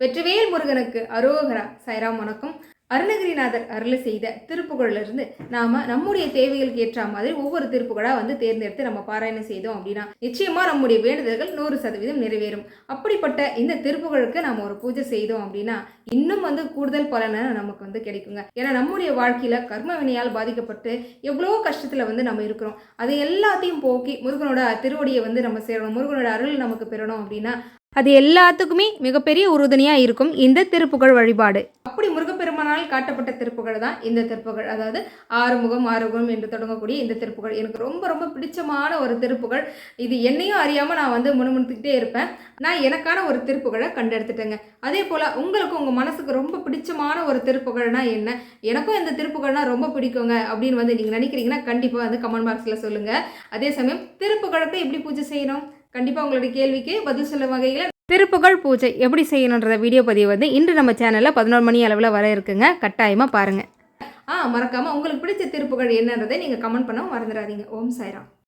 வெற்றிவேல் முருகனுக்கு அரோகரா சைராம் வணக்கம். அருணகிரிநாதர் அருளை செய்த திருப்புகழிலிருந்து நாம நம்முடைய தேவைகளுக்கு ஏற்ற மாதிரி ஒவ்வொரு திருப்புகழா வந்து தேர்ந்தெடுத்து நம்ம பாராயணம் செய்தோம் அப்படின்னா நிச்சயமா நம்முடைய வேண்டுதல்கள் நூறு சதவீதம் நிறைவேறும். அப்படிப்பட்ட இந்த திருப்புகழுக்கு நாம ஒரு பூஜை செய்தோம் அப்படின்னா இன்னும் வந்து கூடுதல் பலனை நமக்கு வந்து கிடைக்குங்க. ஏன்னா நம்முடைய வாழ்க்கையில கர்ம வினையால் பாதிக்கப்பட்டு எவ்வளோ கஷ்டத்துல வந்து நம்ம இருக்கிறோம். அது எல்லாத்தையும் போக்கி முருகனோட திருவடியை வந்து நம்ம சேரணும் முருகனோட அருள் நமக்கு பெறணும் அப்படின்னா அது எல்லாத்துக்குமே மிகப்பெரிய உறுதுணையாக இருக்கும் இந்த திருப்புகழ் வழிபாடு. அப்படி முருகப்பெருமானால் காட்டப்பட்ட திருப்புகள் தான் இந்த திருப்புகழ். அதாவது ஆறுமுகம் ஆறுமுகம் என்று தொடங்கக்கூடிய இந்த திருப்புகழ். எனக்கு ரொம்ப ரொம்ப பிடிச்சமான ஒரு திருப்புகழ். இது என்னையும் அறியாமல் நான் வந்து முணுமுணுத்துக்கிட்டே இருப்பேன். நான் எனக்கான ஒரு திருப்புகழை கண்டெடுத்துட்டேங்க. அதே போல் உங்களுக்கு உங்கள் மனசுக்கு ரொம்ப பிடிச்சமான ஒரு திருப்புகள்னா என்ன? எனக்கும் இந்த திருப்புகழ்னா ரொம்ப பிடிக்குங்க அப்படின்னு வந்து நீங்கள் நினைக்கிறீங்கன்னா கண்டிப்பாக வந்து கமெண்ட் பாக்ஸில் சொல்லுங்கள் அதே சமயம் திருப்புகழத்தை எப்படி பூஜை செய்யணும்? கண்டிப்பாக உங்களுடைய கேள்விக்கு பதில் சொல்லும் வகையில் திருப்புகழ் பூஜை எப்படி செய்யணுன்றத வீடியோ பதிவு வந்து இன்று நம்ம சேனலில் பதினோரு மணி அளவில் வர இருக்குங்க. கட்டாயமாக பாருங்கள் ஆ மறக்காமல் உங்களுக்கு பிடிச்ச திருப்புகழ் என்னன்றதை நீங்கள் கமெண்ட் பண்ணவும் மறந்துடாதீங்க. ஓம் சாய்ராம்.